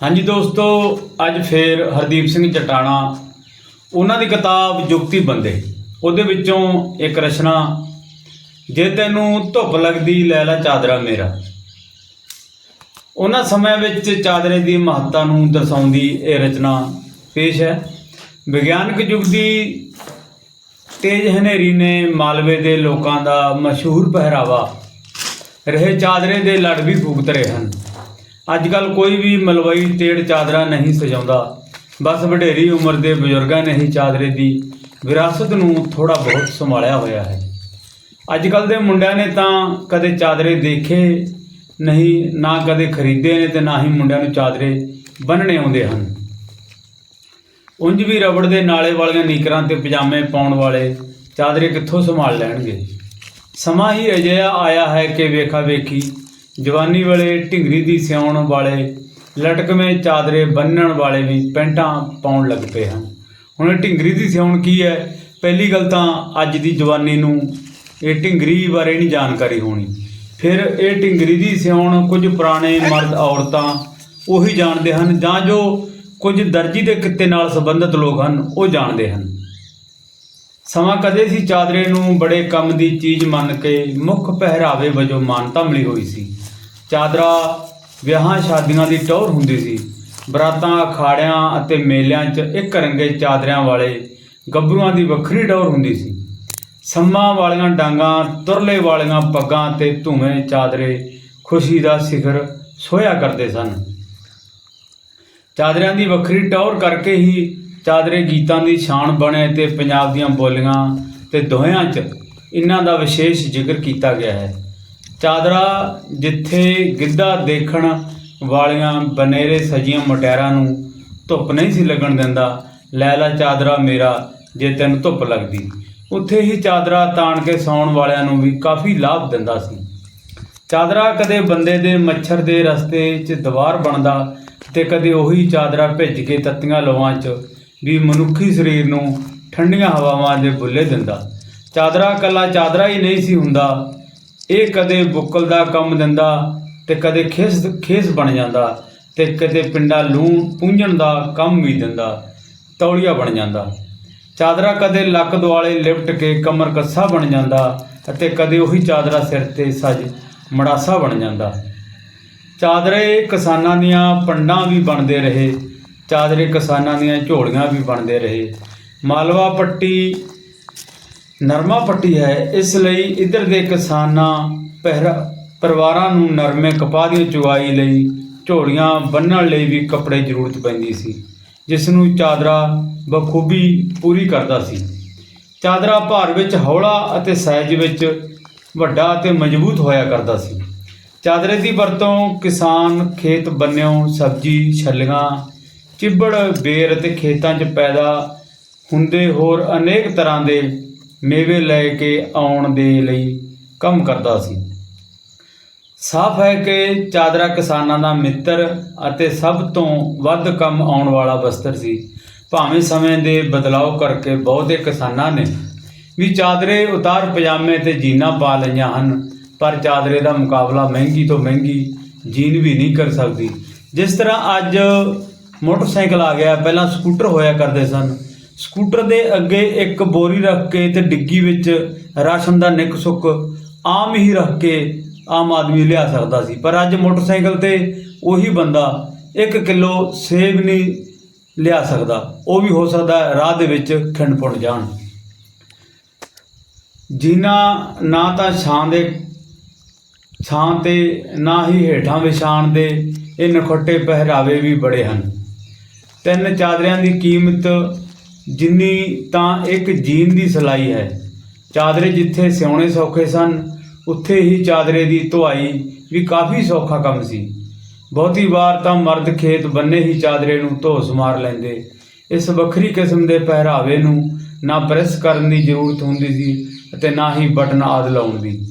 ਹਾਂਜੀ ਦੋਸਤੋ, ਅੱਜ ਫੇਰ ਹਰਦੀਪ ਸਿੰਘ ਚਟਾਣਾ ਉਹਨਾਂ ਦੀ ਕਿਤਾਬ ਜੁਗਤੀ ਬੰਦੇ। ਉਹਦੇ ਵਿੱਚੋਂ ਇੱਕ ਰਚਨਾ, ਜੇ ਤੈਨੂੰ ਧੁੱਪ ਲੱਗਦੀ, ਲੈ ਲੈ ਚਾਦਰਾ ਮੇਰਾ। ਉਹਨਾਂ ਸਮਿਆਂ ਵਿੱਚ ਚਾਦਰੇ ਦੀ ਮਹੱਤਤਾ ਨੂੰ ਦਰਸਾਉਂਦੀ ਇਹ ਰਚਨਾ ਪੇਸ਼ ਹੈ। ਵਿਗਿਆਨਕ ਯੁੱਗ ਦੀ ਤੇਜ ਹਨੇਰੀ ਨੇ ਮਾਲਵੇ ਦੇ ਲੋਕਾਂ ਦਾ ਮਸ਼ਹੂਰ ਪਹਿਰਾਵਾ, ਰਹੇ ਚਾਦਰੇ ਦੇ ਲੜ ਵੀ ਫੂਕਤ ਰਹੇ ਹਨ। ਅੱਜ ਕੱਲ ਕੋਈ ਵੀ ਮਲਵਈ ਤੇੜ ਚਾਦਰਾ ਨਹੀਂ ਸਜਾਉਂਦਾ। ਬਸ ਵਡੇਰੀ ਉਮਰ ਦੇ ਬਜ਼ੁਰਗਾਂ ਨੇ ਹੀ ਚਾਦਰੇ ਦੀ ਵਿਰਾਸਤ ਨੂੰ ਥੋੜਾ ਬਹੁਤ ਸੰਭਾਲਿਆ ਹੋਇਆ ਹੈ। ਅੱਜ ਕੱਲ ਦੇ ਮੁੰਡਿਆਂ ਨੇ ਤਾਂ ਕਦੇ ਚਾਦਰੇ ਦੇਖੇ ਨਹੀਂ, ਨਾ ਕਦੇ ਖਰੀਦੇ ਨੇ ਤੇ ਨਾ ਹੀ ਮੁੰਡਿਆਂ ਨੂੰ ਚਾਦਰੇ ਬੰਨਣੇ ਆਉਂਦੇ ਹਨ। ਉਂਝ ਵੀ ਰਬੜ ਦੇ ਨਾਲੇ ਵਾਲੀਆਂ ਨੀਕਰਾਂ ਤੇ ਪਜਾਮੇ ਪਾਉਣ ਵਾਲੇ ਚਾਦਰੇ ਕਿੱਥੋਂ ਸੰਭਾਲ ਲੈਣਗੇ? ਸਮਾਂ ਹੀ ਅਜਿਹਾ ਆਇਆ ਹੈ ਕਿ ਵੇਖਾ ਵੇਖੀ ਜਵਾਨੀ ਵੇਲੇ ਢਿੰਗਰੀ ਦੀ ਸਿਆਉਣ ਵਾਲੇ ਲਟਕਵੇਂ ਚਾਦਰੇ ਬੰਨਣ ਵਾਲੇ ਵੀ ਪੈਂਟਾਂ ਪਾਉਣ ਲੱਗ ਪਏ ਹਨ। ਹੁਣ ਢਿੰਗਰੀ ਦੀ ਸਿਆਉਣ ਕੀ ਹੈ? ਪਹਿਲੀ ਗੱਲ ਤਾਂ ਅੱਜ ਦੀ ਜਵਾਨੀ ਨੂੰ ਇਹ ਢਿੰਗਰੀ ਬਾਰੇ ਨਹੀਂ ਜਾਣਕਾਰੀ ਹੋਣੀ। ਫਿਰ ਇਹ ਢਿੰਗਰੀ ਦੀ ਸਿਆਉਣ ਕੁਝ ਪੁਰਾਣੇ ਮਰਦ ਔਰਤਾਂ ਉਹੀ ਜਾਣਦੇ ਹਨ, ਜਾਂ ਜੋ ਕੁਝ ਦਰਜੀ ਦੇ ਕਿੱਤੇ ਨਾਲ ਸੰਬੰਧਿਤ ਲੋਕ ਹਨ, ਉਹ ਜਾਣਦੇ ਹਨ। ਸਮਾਂ ਕਦੇ ਸੀ ਚਾਦਰੇ ਨੂੰ ਬੜੇ ਕੰਮ ਦੀ ਚੀਜ਼ ਮੰਨ ਕੇ ਮੁੱਖ ਪਹਿਰਾਵੇ ਵਜੋਂ ਮਾਨਤਾ ਮਿਲੀ ਹੋਈ ਸੀ। ਚਾਦਰਾ, ਵਿਆਹਾਂ ਸ਼ਾਦੀਆਂ ਦੀ ਟੌਰ ਹੁੰਦੀ ਸੀ। ਬਰਾਤਾਂ, ਅਖਾੜਿਆਂ ਅਤੇ ਮੇਲਿਆਂ 'ਚ ਇੱਕ ਰੰਗੇ ਚਾਦਰਿਆਂ ਵਾਲੇ ਗੱਭਰੂਆਂ ਦੀ ਵੱਖਰੀ ਟੌਰ ਹੁੰਦੀ ਸੀ। ਸੰਮਾਂ ਵਾਲੀਆਂ ਡਾਂਗਾਂ, ਤੁਰਲੇ ਵਾਲੀਆਂ ਪੱਗਾਂ ਤੇ ਧੂਵੇਂ ਚਾਦਰੇ ਖੁਸ਼ੀ ਦਾ ਸਿਖਰ ਸੋਇਆ ਕਰਦੇ ਸਨ। ਚਾਦਰਿਆਂ ਦੀ ਵੱਖਰੀ ਟੌਰ ਕਰਕੇ ਹੀ ਚਾਦਰੇ ਗੀਤਾਂ ਦੀ ਸ਼ਾਨ ਬਣੇ ਤੇ ਪੰਜਾਬ ਦੀਆਂ ਬੋਲੀਆਂ ਤੇ ਦੋਹਿਆਂ 'ਚ ਇਹਨਾਂ ਦਾ ਵਿਸ਼ੇਸ਼ ਜ਼ਿਕਰ ਕੀਤਾ ਗਿਆ ਹੈ। ਚਾਦਰਾ ਜਿੱਥੇ ਗਿੱਧਾ ਦੇਖਣ ਵਾਲੀਆਂ ਬਨੇਰੇ ਸਜੀਆਂ ਮਟਿਆਰਾਂ ਨੂੰ ਧੁੱਪ ਨਹੀਂ ਸੀ ਲੱਗਣ ਦਿੰਦਾ, ਲੈ ਲੈ ਚਾਦਰਾ ਮੇਰਾ, ਜੇ ਤੈਨੂੰ ਧੁੱਪ ਲੱਗਦੀ। ਉੱਥੇ ਹੀ ਚਾਦਰਾ ਤਾਣ ਕੇ ਸੌਣ ਵਾਲਿਆਂ ਨੂੰ ਵੀ ਕਾਫੀ ਲਾਭ ਦਿੰਦਾ ਸੀ। ਚਾਦਰਾ ਕਦੇ ਬੰਦੇ ਦੇ ਮੱਛਰ ਦੇ ਰਸਤੇ 'ਚ ਦੀਵਾਰ ਬਣਦਾ ਤੇ ਕਦੇ ਉਹੀ ਚਾਦਰਾ ਭਿੱਜ ਕੇ ਤੱਤੀਆਂ ਲਵਾਂ 'ਚ ਵੀ ਮਨੁੱਖੀ ਸਰੀਰ ਨੂੰ ਠੰਡੀਆਂ ਹਵਾਵਾਂ ਦੇ ਬੁੱਲੇ ਦਿੰਦਾ। ਚਾਦਰਾ ਕੱਲਾ ਚਾਦਰਾ ਹੀ ਨਹੀਂ ਸੀ ਹੁੰਦਾ ਇਹ ਕਦੇ ਬੁੱਕਲ ਦਾ ਕੰਮ ਦਿੰਦਾ ਤੇ ਕਦੇ ਖੇਸ ਖੇਸ ਬਣ ਜਾਂਦਾ ਤੇ ਕਦੇ ਪਿੰਡਾ ਲੂਣ ਪੂੰਝਣ ਦਾ ਕੰਮ ਵੀ ਦਿੰਦਾ, ਤੌਲੀਆ ਬਣ ਜਾਂਦਾ। ਚਾਦਰਾ ਕਦੇ ਲੱਕ ਦੁਆਲੇ ਲਿਪਟ ਕੇ ਕਮਰ ਕੱਸਾ ਬਣ ਜਾਂਦਾ ਅਤੇ ਕਦੇ ਉਹੀ ਚਾਦਰਾ ਸਿਰ ਤੇ ਸਜ ਮੜਾਸਾ ਬਣ ਜਾਂਦਾ। ਚਾਦਰੇ ਕਿਸਾਨਾਂ ਦੀਆਂ ਪੰਡਾਂ ਵੀ ਬਣਦੇ ਰਹੇ, ਚਾਦਰੇ ਕਿਸਾਨਾਂ ਦੀਆਂ ਝੋਲੀਆਂ ਵੀ ਬਣਦੇ ਰਹੇ। ਮਾਲਵਾ ਪੱਟੀ ਨਰਮਾ ਪੱਟੀ ਹੈ, ਇਸ ਲਈ ਇਧਰ ਦੇ ਕਿਸਾਨਾਂ, ਪਹਿਰਾ, ਪਰਿਵਾਰਾਂ ਨੂੰ ਨਰਮੇ ਕਪਾਹ ਦੀ ਚੁਗਾਈ ਲਈ ਝੋਲੀਆਂ ਬੰਨਣ ਲਈ ਵੀ ਕੱਪੜੇ ਜ਼ਰੂਰਤ ਪੈਂਦੀ ਸੀ, ਜਿਸ ਨੂੰ ਚਾਦਰਾ ਬਖੂਬੀ ਪੂਰੀ ਕਰਦਾ ਸੀ। ਚਾਦਰਾ ਭਾਰ ਵਿੱਚ ਹੌਲਾ ਅਤੇ ਸਾਈਜ਼ ਵਿੱਚ ਵੱਡਾ ਅਤੇ ਮਜ਼ਬੂਤ ਹੋਇਆ ਕਰਦਾ ਸੀ। ਚਾਦਰੇ ਦੀ ਵਰਤੋਂ ਕਿਸਾਨ ਖੇਤ ਬੰਨਿਓ, ਸਬਜ਼ੀ ਛੱਲੀਆਂ, ਚਿੱਬੜ, ਬੇਰ ਅਤੇ ਖੇਤਾਂ 'ਚ ਪੈਦਾ ਹੁੰਦੇ ਹੋਰ ਅਨੇਕ ਤਰ੍ਹਾਂ ਦੇ ਮੇਵੇ ਲੈ ਕੇ ਆਉਣ ਦੇ ਲਈ ਕੰਮ ਕਰਦਾ ਸੀ। ਸਾਫ਼ ਹੈ ਕਿ ਚਾਦਰਾ ਕਿਸਾਨਾਂ ਦਾ ਮਿੱਤਰ ਅਤੇ ਸਭ ਤੋਂ ਵੱਧ ਕੰਮ ਆਉਣ ਵਾਲਾ ਵਸਤਰ ਸੀ। ਭਾਵੇਂ ਸਮੇਂ ਦੇ ਬਦਲਾਅ ਕਰਕੇ ਬਹੁਤੇ ਕਿਸਾਨਾਂ ਨੇ ਵੀ ਚਾਦਰੇ ਉਤਾਰ ਪਜਾਮੇ ਤੇ ਜੀਨਾਂ ਪਾ ਲਈਆਂ ਹਨ, ਪਰ ਚਾਦਰੇ ਦਾ ਮੁਕਾਬਲਾ ਮਹਿੰਗੀ ਤੋਂ ਮਹਿੰਗੀ ਜੀਨ ਵੀ ਨਹੀਂ ਕਰ ਸਕਦੀ। ਜਿਸ ਤਰ੍ਹਾਂ ਅੱਜ ਮੋਟਰਸਾਈਕਲ ਆ ਗਿਆ, ਪਹਿਲਾਂ ਸਕੂਟਰ ਹੋਇਆ ਕਰਦੇ ਸਨ ਸਕੂਟਰ ਦੇ ਅੱਗੇ ਇੱਕ ਬੋਰੀ ਰੱਖ ਕੇ ਤੇ ਡਿੱਗੀ ਵਿੱਚ ਰਾਸ਼ਨ ਦਾ ਨਿੱਕ ਸੁੱਕ ਆਮ ਹੀ ਰੱਖ ਕੇ ਆਮ ਆਦਮੀ ਲਿਆ ਸਕਦਾ ਸੀ। ਪਰ ਅੱਜ ਮੋਟਰਸਾਈਕਲ ਤੇ ਉਹੀ ਬੰਦਾ 1 ਕਿਲੋ ਸੇਬ ਨਹੀਂ ਲਿਆ ਸਕਦਾ। ਉਹ ਵੀ ਹੋ ਸਕਦਾ ਰਾਹ ਦੇ ਵਿੱਚ ਖਿੰਡ ਪੁੰਡ ਜਾਣ। ਜਿਨ੍ਹਾਂ ਨਾ ਤਾਂ ਛਾਂ ਦੇ ਛਾਂ ਤੇ ਨਾ ਹੀ ਹੇਠਾਂ ਵਿਛਾਣ ਦੇ ਇਹ ਨਖੋਟੇ ਪਹਿਰਾਵੇ ਵੀ ਬੜੇ ਹਨ। ਤਿੰਨ ਚਾਦਰਿਆਂ ਦੀ ਕੀਮਤ ਜਿੰਨੀ ਤਾਂ ਇੱਕ ਜੀਨ ਦੀ ਸਿਲਾਈ ਹੈ। ਚਾਦਰੇ ਜਿੱਥੇ ਸਿਉਣੇ ਸੌਖੇ ਸਨ, ਉੱਥੇ ਹੀ ਚਾਦਰੇ ਦੀ ਧੁਆਈ ਵੀ ਕਾਫੀ ਸੌਖਾ ਕੰਮ ਸੀ। ਬਹੁਤੀ ਵਾਰ ਤਾਂ ਮਰਦ ਖੇਤ ਬੰਨੇ ਹੀ ਚਾਦਰੇ ਨੂੰ ਧੋਸ ਮਾਰ ਲੈਂਦੇ। ਇਸ ਵੱਖਰੀ ਕਿਸਮ ਦੇ ਪਹਿਰਾਵੇ ਨੂੰ ਨਾ ਪ੍ਰੈਸ ਕਰਨ ਦੀ ਜ਼ਰੂਰਤ ਹੁੰਦੀ ਸੀ ਅਤੇ ਨਾ ਹੀ ਬਟਨ ਆਦ ਲਾਉਣ ਦੀ।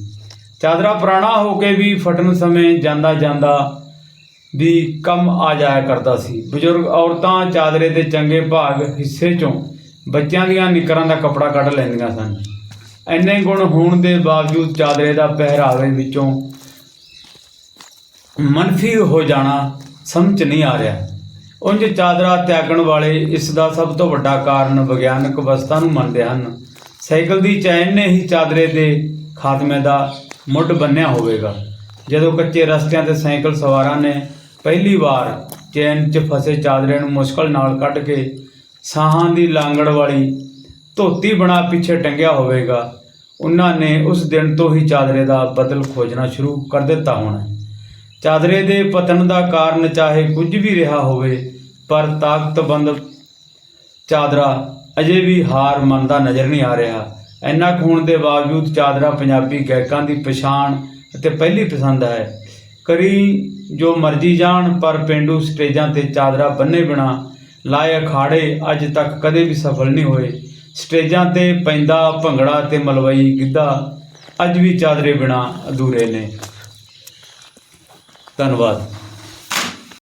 ਚਾਦਰਾ ਪੁਰਾਣਾ ਹੋ ਕੇ ਵੀ ਫਟਣ ਸਮੇਂ ਜਾਂਦਾ ਜਾਂਦਾ ਵੀ ਕੰਮ ਆ ਜਾਇਆ ਕਰਦਾ ਸੀ। ਬਜ਼ੁਰਗ ਔਰਤਾਂ ਚਾਦਰੇ ਦੇ ਚੰਗੇ ਭਾਗ ਹਿੱਸੇ ਚੋਂ ਬੱਚਿਆਂ ਦੀਆਂ ਨਿਕਰਾਂ ਦਾ ਕਪੜਾ ਕੱਢ ਲੈਂਦੀਆਂ ਸਨ। ਇੰਨੇ ਗੁਣ ਹੋਣ ਦੇ ਬਾਵਜੂਦ ਚਾਦਰੇ ਦਾ ਪਹਿਰਾਵੇ ਵਿੱਚੋਂ ਮਨਫੀ ਹੋ ਜਾਣਾ ਸਮਝ ਨਹੀਂ ਆ ਰਿਹਾ। ਉਂਝ ਚਾਦਰਾ ਤਿਆਗਣ ਵਾਲੇ ਇਸ ਦਾ ਸਭ ਤੋਂ ਵੱਡਾ ਕਾਰਨ ਵਿਗਿਆਨਕ ਅਵਸਥਾ ਨੂੰ ਮੰਨਦੇ ਹਨ। ਸਾਈਕਲ ਦੀ ਚੈਨ ਨੇ ਹੀ ਚਾਦਰੇ ਦੇ ਖਾਤਮੇ ਦਾ ਮੁੱਢ ਬੰਨਿਆ ਹੋਵੇਗਾ। ਜਦੋਂ ਕੱਚੇ ਰਸਤਿਆਂ ਤੇ ਸਾਈਕਲ ਸਵਾਰਾਂ ਨੇ ਪਹਿਲੀ ਵਾਰ ਚੈਨ 'ਚ ਫਸੇ ਚਾਦਰੇ ਨੂੰ ਮੁਸ਼ਕਲ ਨਾਲ ਕੱਢ ਕੇ ਸਾਹਾਂ ਦੀ ਲਾਂਗੜ ਵਾਲੀ ਧੋਤੀ ਬਣਾ ਪਿੱਛੇ ਟੰਗਿਆ ਹੋਵੇਗਾ। ਉਹਨਾਂ ਨੇ ਉਸ ਦਿਨ ਤੋਂ ਹੀ ਚਾਦਰੇ ਦਾ ਬਦਲ ਖੋਜਣਾ ਸ਼ੁਰੂ ਕਰ ਦਿੱਤਾ ਹੋਣਾ ਚਾਦਰੇ ਦੇ ਪਤਨ ਦਾ ਕਾਰਨ ਚਾਹੇ ਕੁਝ ਵੀ ਰਿਹਾ ਹੋਵੇ, ਪਰ ਤਾਕਤਬੰਦ ਚਾਦਰਾ ਅਜੇ ਵੀ ਹਾਰ ਮੰਨਦਾ ਨਜ਼ਰ ਨਹੀਂ ਆ ਰਿਹਾ। ਇੰਨਾ ਕੁ ਦੇ ਬਾਵਜੂਦ ਚਾਦਰਾ ਪੰਜਾਬੀ ਗਾਇਕਾਂ ਦੀ ਪਛਾਣ ਅਤੇ ਪਹਿਲੀ ਪਸੰਦ ਹੈ। ਕਰੀ ਜੋ ਮਰਜ਼ੀ ਜਾਣ, ਪਰ ਪਿੰਡੂ ਸਟੇਜਾਂ ਤੇ ਚਾਦਰਾ ਬੰਨੇ ਬਿਨਾ ਲਾਏ ਅਖਾੜੇ, ਅੱਜ ਤੱਕ ਕਦੇ ਵੀ ਸਫਲ ਨਹੀਂ ਹੋਏ। ਸਟੇਜਾਂ ਤੇ ਪੈਂਦਾ ਭੰਗੜਾ ਤੇ ਮਲਵਈ ਗਿੱਧਾ, ਅੱਜ ਵੀ ਚਾਦਰੇ ਬਿਨਾ ਅਧੂਰੇ ਨੇ। ਧੰਨਵਾਦ।